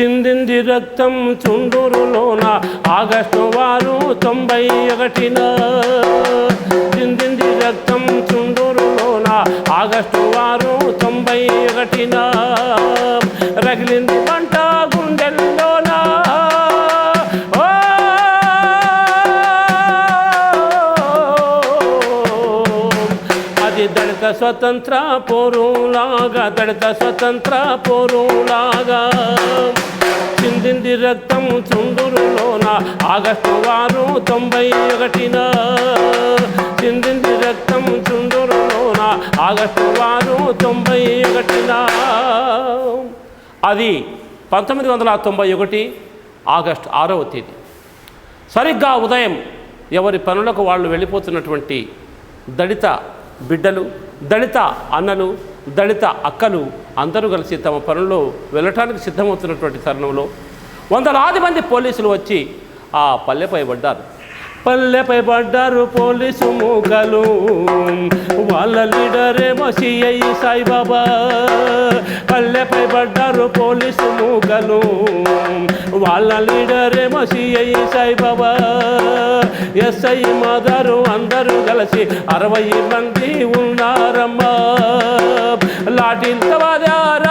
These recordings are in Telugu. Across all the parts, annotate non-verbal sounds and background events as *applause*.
చిందింది రక్తం చుండూరులోన ఆగస్టు వారు తొంభై ఒకటిన. చిందింది రక్తం చుండూరులోన ఆగస్టు వారు తొంభై ఒకటిన. రగిలింది పంట స్వతంత్ర పోరులాగా దళిత స్వతంత్ర పోరులాగా. చిందింది రక్తం చుండురులోన ఆగస్టు వారు తొంభై ఒకటిన. చిందింది రక్తం చుండురులోన ఆగస్టు వారు తొంభై ఒకటిన. అది పంతొమ్మిది వందల తొంభై ఒకటి ఆగస్టు ఆరవ తేదీ. సరిగ్గా ఉదయం ఎవరి పనులకు వాళ్ళు వెళ్ళిపోతున్నటువంటి దళిత బిడ్డలు దళిత అన్నలు దళిత అక్కలు అందరూ కలిసి తమ పనుల్లో వెళ్ళటానికి సిద్ధమవుతున్నటువంటి తరుణంలో వందలాది మంది పోలీసులు వచ్చి ఆ పల్లెపై పడ్డారు. పల్లెపై పడ్డారు పోలీసు మూకలు వాళ్ళ లీడరే సిఐ సాయిబాబా. పల్లెపై పడ్డారు పోలీసు మూకలు వాళ్ళ లీడరే సిఐ సాయిబాబా. ఎస్ఐ మదరు అందరూ కలిసి అరవై మంది ఉన్నారమ్మా. లాఠీలతో వాదారా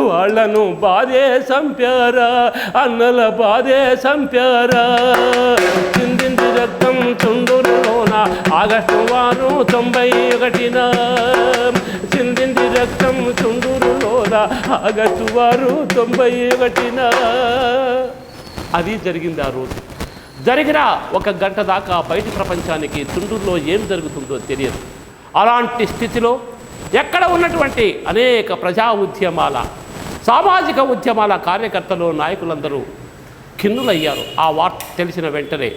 వాళ్ళను బాధే చంపారా అన్నల బాధే చంపారా చిందింది రక్తం చుండూరులోన ఆగస్టు వారు తొంభై ఒకటిన చిందింది రక్తం చుండూరులోన ఆగస్టు వారు తొంభై ఒకటిన అది జరిగింది ఆ రోజు. జరిగిన ఒక గంట దాకా బయటి ప్రపంచానికి తుండూరులో ఏం జరుగుతుందో తెలియదు. అలాంటి స్థితిలో ఎక్కడ ఉన్నటువంటి అనేక ప్రజా ఉద్యమాల సామాజిక ఉద్యమాల కార్యకర్తలు నాయకులందరూ కిన్నులయ్యారు ఆ వార్త తెలిసిన వెంటనే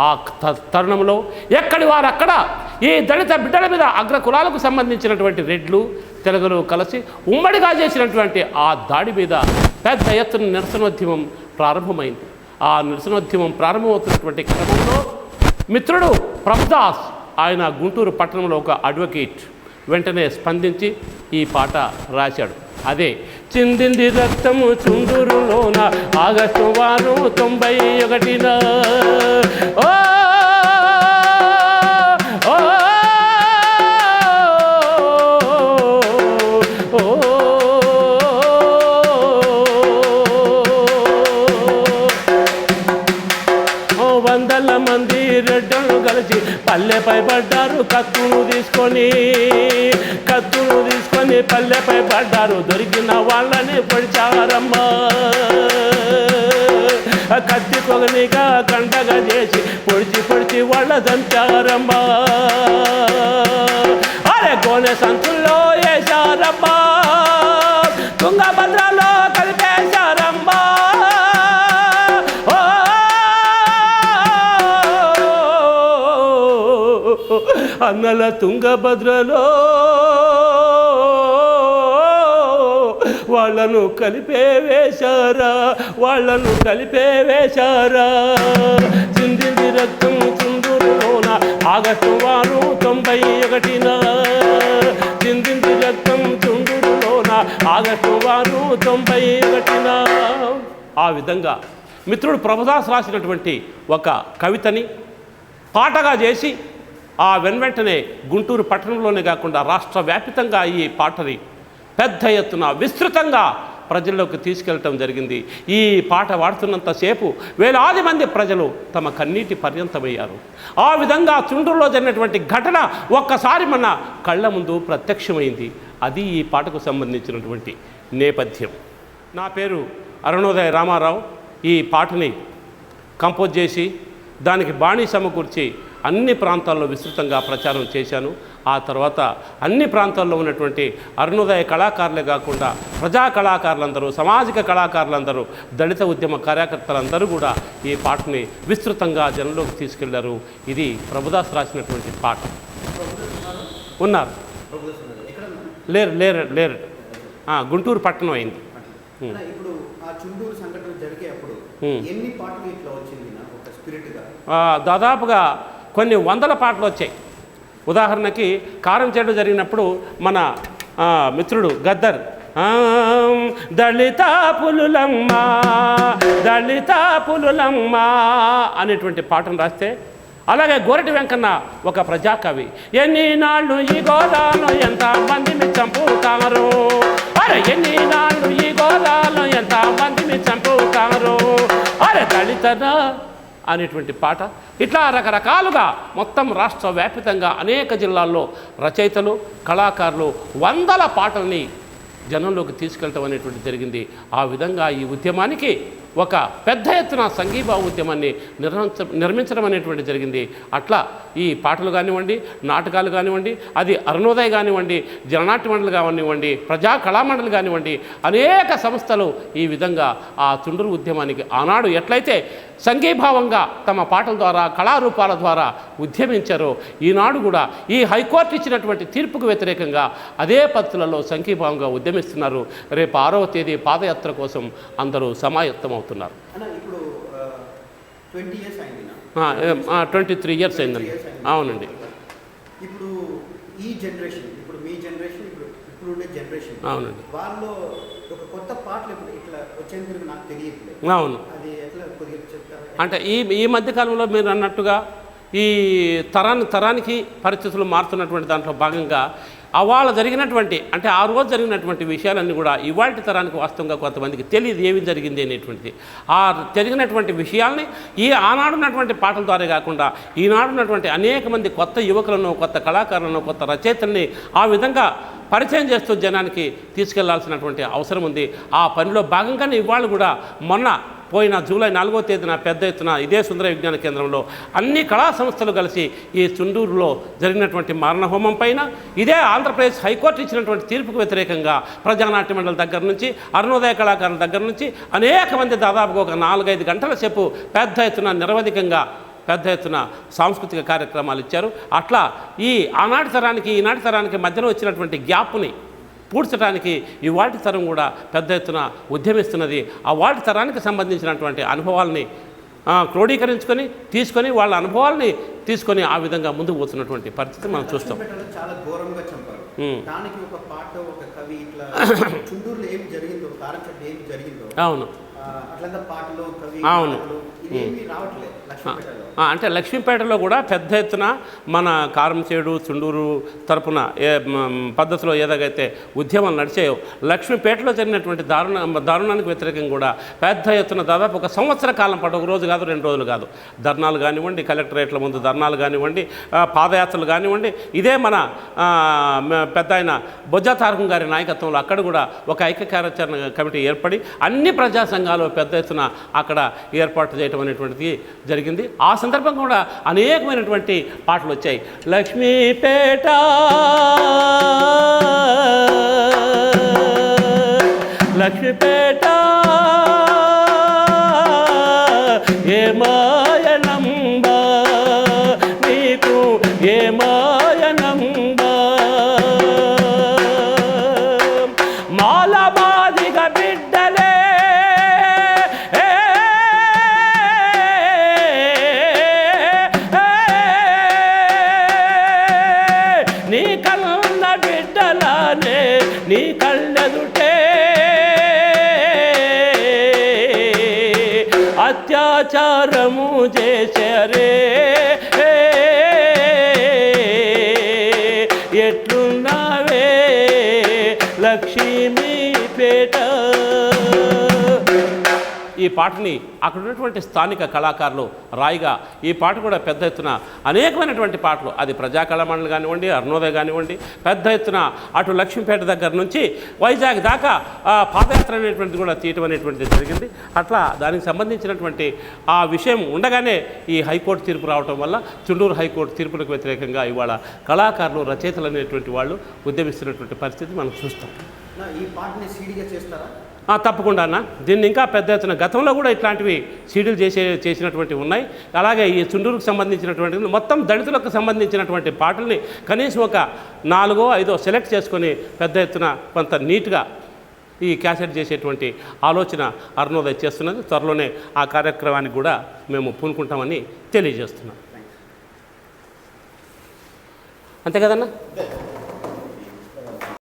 ఆ త- తరుణంలో ఎక్కడి వారు అక్కడ ఈ దళిత బిడ్డల మీద అగ్ర కులాలకు సంబంధించినటువంటి రెడ్లు తెలుగులు కలిసి ఉమ్మడిగా చేసినటువంటి ఆ దాడి మీద పెద్ద ఎత్తున నిరసనోద్యమం ప్రారంభమైంది. ఆ నిరసనోద్యమం ప్రారంభమవుతున్నటువంటి క్రమంలో మిత్రుడు ప్రభుదాస్ ఆయన గుంటూరు పట్టణంలో ఒక అడ్వకేట్ వెంటనే స్పందించి ఈ పాట రాశాడు. అదే చిందింది రక్తము చుండూరులోన ఆగస్టు వారు తొంభై ఒకటిన. ఓ పల్లెపై పడ్డారు కత్తులు తీసుకొని కత్తులు తీసుకొని పల్లెపై పడ్డారు. దొరికిన వాళ్ళని పొడిచారమ్మా ఆ కత్తి కొగనిగా కండగా చేసి పొడిచి పొడిచి వాళ్ళ దంచారమ్మా అరే కోనె సంతుల్లో వేశారమ్మా. అన్నల తుంగభద్రలో వాళ్ళను కలిపే వేశారా వాళ్ళను కలిపే వేశారా చిందింది రక్తం చుండూరులోన ఆగస్టు వారు తొంభై ఒకటిన. చిందింది రక్తం చుండూరులోన ఆగస్టు వారు తొంభై ఒకటిన. ఆ విధంగా మిత్రుడు ప్రభుదాస్ రాసినటువంటి ఒక కవితని పాటగా చేసి ఆ వెన్వెంటనే గుంటూరు పట్టణంలోనే కాకుండా రాష్ట్ర వ్యాపితంగా ఈ పాటని పెద్ద ఎత్తున విస్తృతంగా ప్రజల్లోకి తీసుకెళ్ళటం జరిగింది. ఈ పాట వాడుతున్నంతసేపు వేలాది మంది ప్రజలు తమ కన్నీటి పర్యంతమయ్యారు. ఆ విధంగా చుండ్రులో జరిగినటువంటి ఘటన ఒక్కసారి మన కళ్ళ ముందు ప్రత్యక్షమైంది. అది ఈ పాటకు సంబంధించినటువంటి నేపథ్యం. నా పేరు అరుణోదయ రామారావు. ఈ పాటని కంపోజ్ చేసి దానికి బాణీ సమకూర్చి అన్ని ప్రాంతాల్లో విస్తృతంగా ప్రచారం చేశాను. ఆ తర్వాత అన్ని ప్రాంతాల్లో ఉన్నటువంటి అరుణోదయ కళాకారులే కాకుండా ప్రజా కళాకారులందరూ సామాజిక కళాకారులందరూ దళిత ఉద్యమ కార్యకర్తలందరూ కూడా ఈ పాటని విస్తృతంగా జనంలోకి తీసుకెళ్ళారు. ఇది ప్రభుదాస్ రాసినటువంటి పాట. ఉన్నారు? లేరు లేరు లేరు. గుంటూరు పట్టణం అయింది. దాదాపుగా కొన్ని వందల పాటలు వచ్చాయి. ఉదాహరణకి కారం చెడు జరిగినప్పుడు మన మిత్రుడు గద్దర్ దళిత పులులమ్మ దళిత పులులమ్మ అనేటువంటి పాటను రాస్తే అలాగే గోరటి వెంకన్న ఒక ప్రజాకవి ఎన్ని నాళ్ళు ఈ గోదాను ఎంత మందిని చంపుతారు అరే ఎన్ని నాళ్ళు ఈ గోదాను ఎంత మందిని చంపుతారు అరే దళితరా అనేటువంటి పాట. ఇట్లా రకరకాలుగా మొత్తం రాష్ట్ర వ్యాపితంగా అనేక జిల్లాల్లో రచయితలు కళాకారులు వందల పాటల్ని జనంలోకి తీసుకెళ్ళటం అనేటువంటి జరిగింది. ఆ విధంగా ఈ ఉద్యమానికి ఒక పెద్ద ఎత్తున సంఘీభావ ఉద్యమాన్ని నిర్మించ నిర్మించడం అనేటువంటి జరిగింది. అట్లా ఈ పాటలు కానివ్వండి నాటకాలు కానివ్వండి అది అరుణోదయ కానివ్వండి జననాట్య మండలి కానివ్వండి ప్రజా కళామండలి కానివ్వండి అనేక సంస్థలు ఈ విధంగా ఆ తుండ్రు ఉద్యమానికి ఆనాడు ఎట్లయితే సంఘీభావంగా తమ పాటల ద్వారా కళారూపాల ద్వారా ఉద్యమించారో ఈనాడు కూడా ఈ హైకోర్టు ఇచ్చినటువంటి తీర్పుకు వ్యతిరేకంగా అదే పద్ధతులలో సంఘీభావంగా ఉద్యమిస్తున్నారు. రేపు ఆరవ తేదీ పాదయాత్ర కోసం అందరూ సమాయత్తమవుతారు. ఇప్పుడు ట్వంటీ త్రీ ఇయర్స్ అయిందండి. అవునండి. ఇప్పుడు ఈ జనరేషన్ ఇప్పుడు మీ జనరేషన్ ఇప్పుడు ఇప్పుడు ఉండే జనరేషన్ అవునండి. వాళ్ళు ఒక కొత్త పాటలు ఇప్పుడు ఇట్లా వచ్చేందుకు నాకు తెలియట్లేదు. అవును. అది ఎట్లా కొద్దిగా చెప్తారా? అంటే ఈ ఈ మధ్యకాలంలో మీరు అన్నట్టుగా ఈ తరాన్ని తరానికి పరిస్థితులు మారుతున్నటువంటి దాంట్లో భాగంగా అవాళ జరిగినటువంటి అంటే ఆ రోజు జరిగినటువంటి విషయాలన్నీ కూడా ఇవాళ తరానికి వాస్తవంగా కొంతమందికి తెలియదు ఏమి జరిగింది అనేటువంటిది. ఆ జరిగినటువంటి విషయాల్ని ఈ ఆనాడున్నటువంటి పాటల ద్వారా కాకుండా ఈనాడున్నటువంటి అనేక మంది కొత్త యువకులను కొత్త కళాకారులను కొత్త రచయితల్ని ఆ విధంగా పరిచయం చేస్తూ జనానికి తీసుకెళ్ళాల్సినటువంటి అవసరం ఉంది. ఆ పనిలో భాగంగానే ఇవాళ కూడా మొన్న పోయిన జూలై నాలుగో తేదీన పెద్ద ఎత్తున ఇదే సుందర విజ్ఞాన కేంద్రంలో అన్ని కళా సంస్థలు కలిసి ఈ చుండూరులో జరిగినటువంటి మారణహోమం పైన ఇదే ఆంధ్రప్రదేశ్ హైకోర్టు ఇచ్చినటువంటి తీర్పుకు వ్యతిరేకంగా ప్రజానాట్య మండలి దగ్గర నుంచి అరుణోదయ కళాకారుల దగ్గర నుంచి అనేక మంది దాదాపుగా ఒక నాలుగైదు గంటల సేపు పెద్ద ఎత్తున నిరవధికంగా పెద్ద ఎత్తున సాంస్కృతిక కార్యక్రమాలు ఇచ్చారు. అట్లా ఈ ఆనాటి తరానికి ఈనాటి తరానికి మధ్యలో వచ్చినటువంటి గ్యాప్ని పూడ్చడానికి ఈ వాటి తరం కూడా పెద్ద ఎత్తున ఉద్యమిస్తున్నది. ఆ వాటి తరానికి సంబంధించినటువంటి అనుభవాల్ని క్రోడీకరించుకొని తీసుకొని వాళ్ళ అనుభవాల్ని తీసుకొని ఆ విధంగా ముందుకు పోతున్నటువంటి పరిస్థితి మనం చూస్తాం. చాలా ఘోరంగా చంపారు. దానికి ఒక పాట ఒక కవి ఇట్లా *coughs* చుండూరులో ఏం జరిగిందో కారంచెట్టు ఏం జరిగిందో అవును. అవును. అంటే లక్ష్మీపేటలో కూడా పెద్ద ఎత్తున మన కారంచేడు చుండూరు తరపున ఏ పద్ధతిలో ఏదైతే ఉద్యమాలు నడిచాయో లక్ష్మీపేటలో జరిగినటువంటి దారుణ దారుణానికి వ్యతిరేకంగా కూడా పెద్ద ఎత్తున దాదాపు ఒక సంవత్సర కాలం పాటు ఒక రోజు కాదు రెండు రోజులు కాదు. ధర్నాలు కానివ్వండి కలెక్టరేట్ల ముందు ధర్నాలు కానివ్వండి పాదయాత్రలు కానివ్వండి ఇదే మన పెద్ద ఆయన బొజ్జా తారకం గారి నాయకత్వంలో అక్కడ కూడా ఒక ఐక్య కార్యాచరణ కమిటీ ఏర్పడి అన్ని ప్రజా సంఘాలు పెద్ద ఎత్తున అక్కడ ఏర్పాటు చేయటం అనేటువంటిది జరిగింది. ఆ సందర్భంగా కూడా అనేకమైనటువంటి పాటలు వచ్చాయి. లక్ష్మీపేట లక్ష్మీపేట ఏమా నీ కన్న బిడ్డలానే నీ కళ్ళెదుటే. అత్యాచారము చేశారే. ఎట్లున్నావే లక్ష్మీ పేట ఈ పాటని అక్కడ ఉన్నటువంటి స్థానిక కళాకారులు రాయిగా ఈ పాట కూడా పెద్ద ఎత్తున అనేకమైనటువంటి పాటలు. అది ప్రజాకళమండలి కానివ్వండి అరుణోదయ కానివ్వండి పెద్ద ఎత్తున అటు లక్ష్మీపేట దగ్గర నుంచి వైజాగ్ దాకా పాదయాత్ర అనేటువంటిది కూడా తీయటం అనేటువంటిది జరిగింది. అట్లా దానికి సంబంధించినటువంటి ఆ విషయం ఉండగానే ఈ హైకోర్టు తీర్పు రావడం వల్ల చుండూరు హైకోర్టు తీర్పులకు వ్యతిరేకంగా ఇవాళ కళాకారులు రచయితలు అనేటువంటి వాళ్ళు ఉద్యమిస్తున్నటువంటి పరిస్థితి మనం చూస్తాం. ఈ పాటని సీడీగా చేస్తారా? తప్పకుండా అన్న. దీన్ని ఇంకా పెద్ద ఎత్తున గతంలో కూడా ఇట్లాంటివి సీడీలు చేసే చేసినటువంటివి ఉన్నాయి. అలాగే ఈ చుండూరుకు సంబంధించినటువంటి మొత్తం దళితులకు సంబంధించినటువంటి పాటల్ని కనీసం ఒక నాలుగో ఐదో సెలెక్ట్ చేసుకొని పెద్ద ఎత్తున కొంత నీట్గా ఈ క్యాసెట్ చేసేటువంటి ఆలోచన అరుణోదయ చేస్తున్నది. త్వరలోనే ఆ కార్యక్రమానికి కూడా మేము పూనుకుంటామని తెలియజేస్తున్నాం. అంతే కదన్నా?